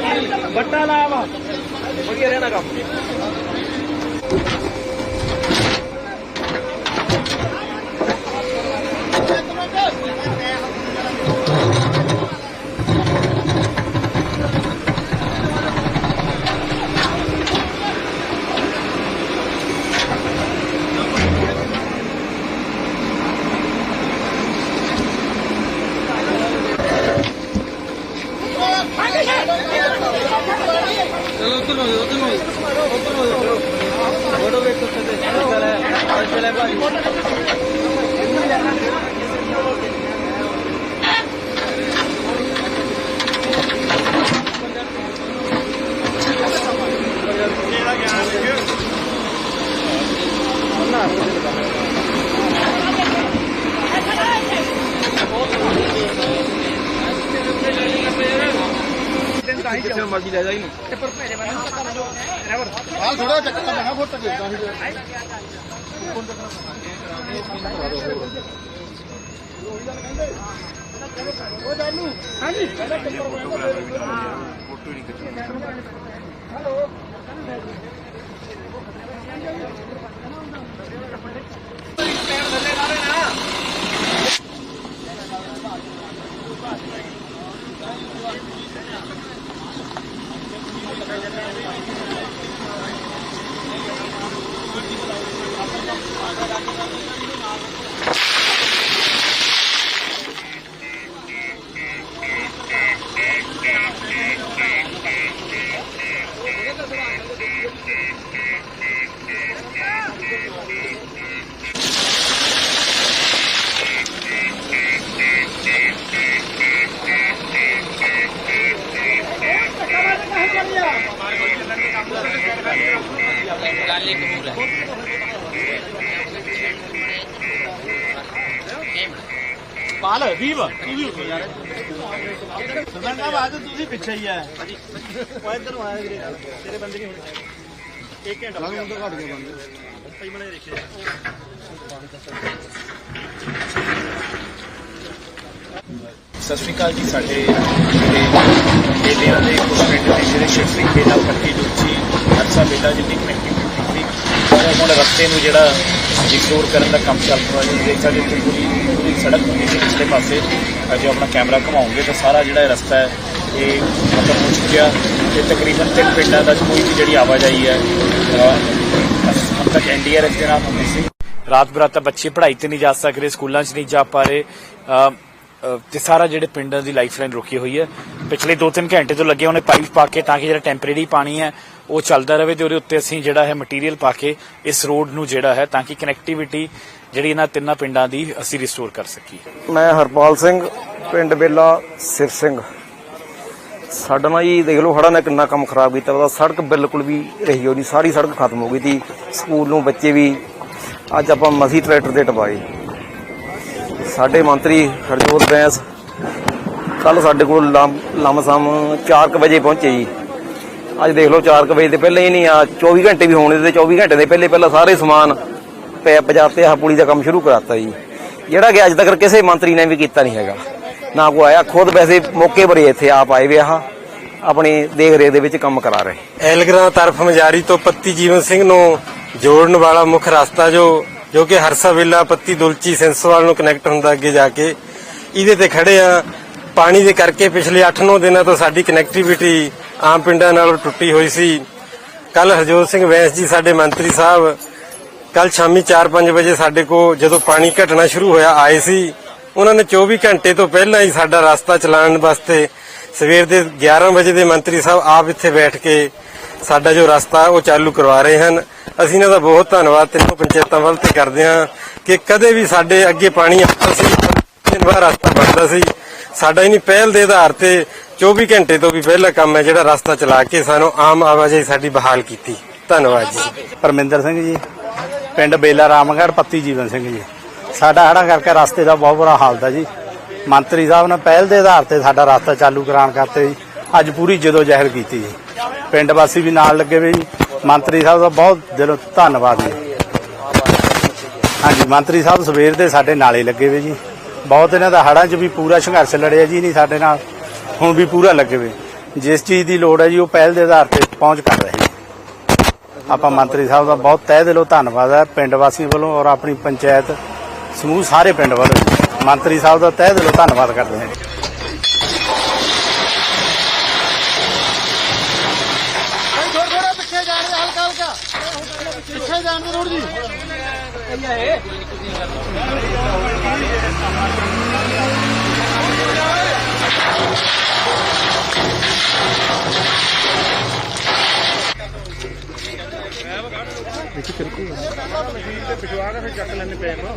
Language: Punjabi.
बट्टा लावा बढ़िया रहना काम फोटो ਕੰਮ ਕਿੱਥੇ ਮਰਜ਼ੀ ਲੈ ਜਾ ਇਹਨੂੰ ਆ ਥੋੜਾ ਚੱਕਰ ਬਣਾ ਫੁੱਟ ਪਾਲ ਵੀਵ ਤੂੰ ਵੀ ਉੱਠੋ ਯਾਰ ਸਰਦਾਰ ਬਾਦ ਤੁਸੀਂ ਪਿੱਛੇ ਹੀ ਆ। ਉਹ ਇੱਧਰ ਆਇਆ ਵੀਰੇ ਤੇਰੇ ਬੰਦੇ ਨਹੀਂ ਹੋਣੇ ਇੱਕ ਘੰਟਾ ਲੱਗ ਤਾਂ ਘੱਟ ਗਏ ਬੰਦੇ ਬਣੇ ਦੇਖੇ ਸਤਿ ਸ਼੍ਰੀ ਅਕਾਲ ਜੀ ਸਾਡੇ ਜਿਹੜੇ ਬੇਟਿਆਂ ਦੇ ਕੁਝ ਪਿੰਡ ਨੇ ਜਿਹੜੇ ਸ਼ਿਵ ਸਿੰਘ ਬੇਟਾ ਪੱਟੀ ਦੁੱਚੀ ਹਰਸਾ ਬੇਟਾ ਜਿੰਨੀ ਕਨੈਕਟੀਵਿਟੀ ਸੀ ਉਹ ਹੁਣ ਰਸਤੇ ਨੂੰ ਜਿਹੜਾ ਰਿਸਟੋਰ ਕਰਨ ਦਾ ਕੰਮ ਚੱਲ ਰਿਹਾ ਹੈ ਦੇਖ ਸਕਦੇ ਇੱਥੇ ਪੂਰੀ ਪੂਰੀ ਸੜਕ ਹੁੰਦੀ ਸੀ ਪਿਛਲੇ ਪਾਸੇ ਅਜੇ ਆਪਣਾ ਕੈਮਰਾ ਘੁਮਾਉਂਗੇ ਤਾਂ ਸਾਰਾ ਜਿਹੜਾ ਰਸਤਾ ਹੈ ਇਹ ਖਤਮ ਹੋ ਚੁੱਕਿਆ ਤੇ ਤਕਰੀਬਨ ਤਿੰਨ ਪਿੰਡਾਂ ਦਾ ਕੋਈ ਵੀ ਜਿਹੜੀ ਆਵਾਜਾਈ ਹੈ ਅਹ, ਹੁਣ ਤੱਕ ਐਨਡੀਆਰਐਫ ਦੇ ਨਾਲ ਹੁੰਦੀ ਸੀ। ਰਾਤ ਬਰਾਤ ਬੱਚੇ ਪੜ੍ਹਾਈ ਤੇ ਨਹੀਂ ਜਾ ਸਕ ਰਹੇ ਸਕੂਲਾਂ 'ਚ ਨਹੀਂ ਜਾ ਪਾ ਰਹੇ ਤੇ ਸਾਰਾ ਜਿਹੜੇ ਪਿੰਡ ਦੀ ਲਾਈਫਲਾਈਨ ਰੁਕੀ ਹੋਈ ਹੈ। ਪਿਛਲੇ 2-3 ਘੰਟੇ ਤੋਂ ਲੱਗੇ ਉਹਨੇ ਪਾਈਪ ਪਾ ਕੇ ਤਾਂ ਕਿ ਜਿਹੜਾ ਟੈਂਪਰੇਰੀ ਪਾਣੀ ਹੈ, ਉਹ ਚੱਲਦਾ ਰਹੇ ਤੇ ਉਹਦੇ ਉੱਤੇ ਅਸੀਂ ਜਿਹੜਾ ਹੈ ਮਟੀਰੀਅਲ ਪਾ ਕੇ ਇਸ ਰੋਡ ਨੂੰ ਜਿਹੜਾ ਹੈ ਤਾਂ ਕਿ ਕਨੈਕਟੀਵਿਟੀ ਜਿਹੜੀ ਇਹਨਾਂ ਤਿੰਨਾਂ ਪਿੰਡਾਂ ਦੀ ਅਸੀਂ ਰਿਸਟੋਰ ਕਰ ਸਕੀਏ। ਮੈਂ ਹਰਪਾਲ ਸਿੰਘ, ਪਿੰਡ ਬੇਲਾ, ਸਿਰ ਸਿੰਘ। ਸਾਡਾ ਨਾ ਜੀ ਦੇਖ ਲਓ ਹੜਾ ਨੇ ਕਿੰਨਾ ਕੰਮ ਖਰਾਬ ਕੀਤਾ। ਉਹਦਾ ਸੜਕ ਬਿਲਕੁਲ ਵੀ ਰਹੀ ਹੋਣੀ ਸਾਰੀ ਸੜਕ ਖਤਮ ਹੋ ਗਈ ਸੀ। ਸਕੂਲ ਨੂੰ ਬੱਚੇ ਵੀ, ਅੱਜ ਆਪਾਂ ਮਸੀ ਟਰੈਕਟਰ ਦੇ ਟਪਾਏ। ਸਾਡੇ ਮੰਤਰੀ ਹਰਜੋਤ ਬੈਂਸ ਕੱਲ ਸਾਡੇ ਕੋਲ ਲੰਮ- ਲੰਮਸਮ 4 ਵਜੇ ਪਹੁੰਚੇ ਜੀ। ਅੱਜ ਦੇਖ ਲਓ 4 ਵਜੇ ਤੇ ਪਹਿਲਾਂ ਹੀ ਨਹੀਂ ਆ 24 ਘੰਟੇ ਵੀ ਹੋਣੇ ਤੇ 24 ਘੰਟੇ ਦੇ ਪਹਿਲੇ ਪਹਿਲਾਂ ਸਾਰੇ ਸਮਾਨ ਪੈ ਪਜਾਤੇ ਆਹ ਪੁਲੀ ਦਾ ਕੰਮ ਸ਼ੁਰੂ ਕਰਾਤਾ ਜੀ। ਜਿਹੜਾ ਕਿ ਅੱਜ ਤੱਕ ਕਿਸੇ ਮੰਤਰੀ ਨੇ ਵੀ ਕੀਤਾ ਨਹੀਂ ਹੈਗਾ। ਨਾ ਕੋਈ ਆਇਆ, ਖੁਦ ਵੈਸੇ ਮੌਕੇ ਪਰ ਇੱਥੇ, ਆਪ ਆਏ ਵੇ ਆਹ, ਆਪਣੀ ਦੇਖ ਰੇਖ ਦੇ ਵਿੱਚ ਕੰਮ ਕਰਾ ਰਹੇ। ਐਲਗਰਾ ਤਰਫ ਮਜਾਰੀ ਤੋਂ ਪੱਤੀ ਜੀਵਨ ਸਿੰਘ ਨੂੰ ਜੋੜਨ ਵਾਲਾ ਮੁੱਖ ਰਸਤਾ ਜੋ ਜੋ ਕਿ ਹਰਸਾ ਵੇਲਾ, ਪੱਤੀ ਦੁਲਚੀ, ਸਿੰਸਵਾਲ ਨੂੰ ਕਨੈਕਟ ਹੁੰਦਾ ਅੱਗੇ ਜਾ ਕੇ। ਇਹਦੇ ਤੇ ਖੜੇ ਆ। ਪਾਣੀ ਦੇ ਕਰਕੇ ਪਿਛਲੇ 8-9 ਦਿਨਾਂ ਤੋਂ ਸਾਡੀ ਕਨੈਕਟੀਵਿਟੀ ਆਮ ਪਿੰਡਾਂ ਨਾਲੋਂ ਟੁੱਟੀ ਹੋਈ ਸੀ। ਕੱਲ ਹਰਜੋਤ ਸਿੰਘ ਵੈਸ ਜੀ ਸਾਡੇ ਮੰਤਰੀ ਸਾਹਿਬ ਕੱਲ ਸ਼ਾਮੀ 4-5 ਵਜੇ ਸਾਡੇ ਕੋਲ ਜਦੋਂ ਪਾਣੀ ਘਟਣਾ ਸ਼ੁਰੂ ਹੋਇਆ, ਆਏ ਸੀ। ਉਹਨਾਂ ਨੇ 24 ਘੰਟੇ ਤੋਂ ਪਹਿਲਾਂ ਹੀ ਸਾਡਾ ਰਸਤਾ ਚਲਾਉਣ ਵਾਸਤੇ ਸਵੇਰ ਦੇ 11 ਵਜੇ ਦੇ ਮੰਤਰੀ ਸਾਹਿਬ ਆਪ ਇੱਥੇ ਬੈਠ ਕੇ ਸਾਡਾ ਜੋ ਰਸਤਾ ਉਹ ਚਾਲੂ ਕਰਵਾ ਰਹੇ ਹਨ। ਅਸੀਂ ਇਹਨਾਂ ਦਾ ਬਹੁਤ ਧੰਨਵਾਦ ਤਿੰਨੋਂ ਪੰਚਾਇਤਾਂ ਵੱਲ ਤੇ ਕਰਦੇ ਹਾਂ ਕਿ ਕਦੇ ਵੀ ਸਾਡੇ ਅੱਗੇ ਪਾਣੀ ਆਉਂਦਾ ਸੀ, ਤਿੰਨ ਰਸਤਾ ਬਣਦਾ ਸੀ। ਸਾਡਾ ਇਨੀ ਪਹਿਲ ਦੇ ਆਧਾਰ ਤੇ 24 ਘੰਟੇ ਤੋਂ ਵੀ ਪਹਿਲਾ ਕੰਮ ਹੈ ਜਿਹੜਾ ਰਸਤਾ ਚਲਾ ਕੇ ਸਾਨੂੰ ਆਮ ਆਵਾਜਾਈ ਸਾਡੀ ਬਹਾਲ ਕੀਤੀ। ਧੰਨਵਾਦ ਜੀ। ਪਰਮਿੰਦਰ ਸਿੰਘ ਜੀ, ਪਿੰਡ ਬੇਲਾ ਰਾਮਗੜ੍ਹ, ਪੱਤੀ ਜੀਵਨ ਸਿੰਘ ਜੀ। ਸਾਡਾ ਹੜਾ ਕਰਕੇ ਰਸਤੇ ਦਾ ਬਹੁਤ ਬੁਰਾ ਹਾਲ ਦਾ ਜੀ। ਮੰਤਰੀ ਸਾਹਿਬ ਨੇ ਪਹਿਲ ਦੇ ਆਧਾਰ ਤੇ ਸਾਡਾ ਰਸਤਾ ਚਾਲੂ ਕਰਾਉਣ ਕਰਤੇ ਜੀ, ਅੱਜ ਪੂਰੀ ਜਦੋਂ ਜ਼ਹਿਰ ਕੀਤੀ ਜੀ। ਪਿੰਡ ਵਾਸੀ ਵੀ ਨਾਲ ਲੱਗੇ ਹੋਏ ਜੀ। ਮੰਤਰੀ ਸਾਹਿਬ ਦਾ ਬਹੁਤ ਦਿਲੋਂ ਧੰਨਵਾਦ ਜੀ। ਹਾਂਜੀ, ਮੰਤਰੀ ਸਾਹਿਬ ਸਵੇਰ ਦੇ ਸਾਡੇ ਨਾਲੇ ਲੱਗੇ ਹੋਏ ਜੀ। ਬਹੁਤ ਇਹਨਾਂ ਦਾ ਹੜਾਂ 'ਚ ਵੀ ਪੂਰਾ ਸੰਘਰਸ਼ ਲੜਿਆ ਜੀ ਨਹੀਂ ਸਾਡੇ ਨਾਲ। ਹੁਣ ਵੀ ਪੂਰਾ ਲੱਗੇ ਹੋਏ। ਜਿਸ ਚੀਜ਼ ਦੀ ਲੋੜ ਹੈ ਜੀ, ਉਹ ਪਹਿਲ ਦੇ ਆਧਾਰ ਤੇ ਪਹੁੰਚ ਕਰ ਰਹੇ ਨੇ। ਆਪਾਂ ਮੰਤਰੀ ਸਾਹਿਬ ਦਾ ਬਹੁਤ ਤਹਿ ਦਿਲੋਂ ਧੰਨਵਾਦ ਹੈ, ਪਿੰਡ ਵਾਸੀਆਂ ਵੱਲੋਂ ਔਰ ਆਪਣੀ ਪੰਚਾਇਤ ਸਮੂਹ ਸਾਰੇ ਪਿੰਡ ਵੱਲੋਂ। ਮੰਤਰੀ ਸਾਹਿਬ ਦਾ ਤਹਿ ਦਿਲੋਂ ਧੰਨਵਾਦ ਕਰਦੇ ਹਾਂ। ਰੋਡ ਜੀ। ਦੇਖੀ ਕਿਰਕੀ ਮਸ਼ੀਨ ਤੇ ਪਿਛਵਾ ਕੇ ਫਿਰ ਚੱਕ ਲੈਣੇ ਪੈਰ ਨੂੰ ਹਾਂ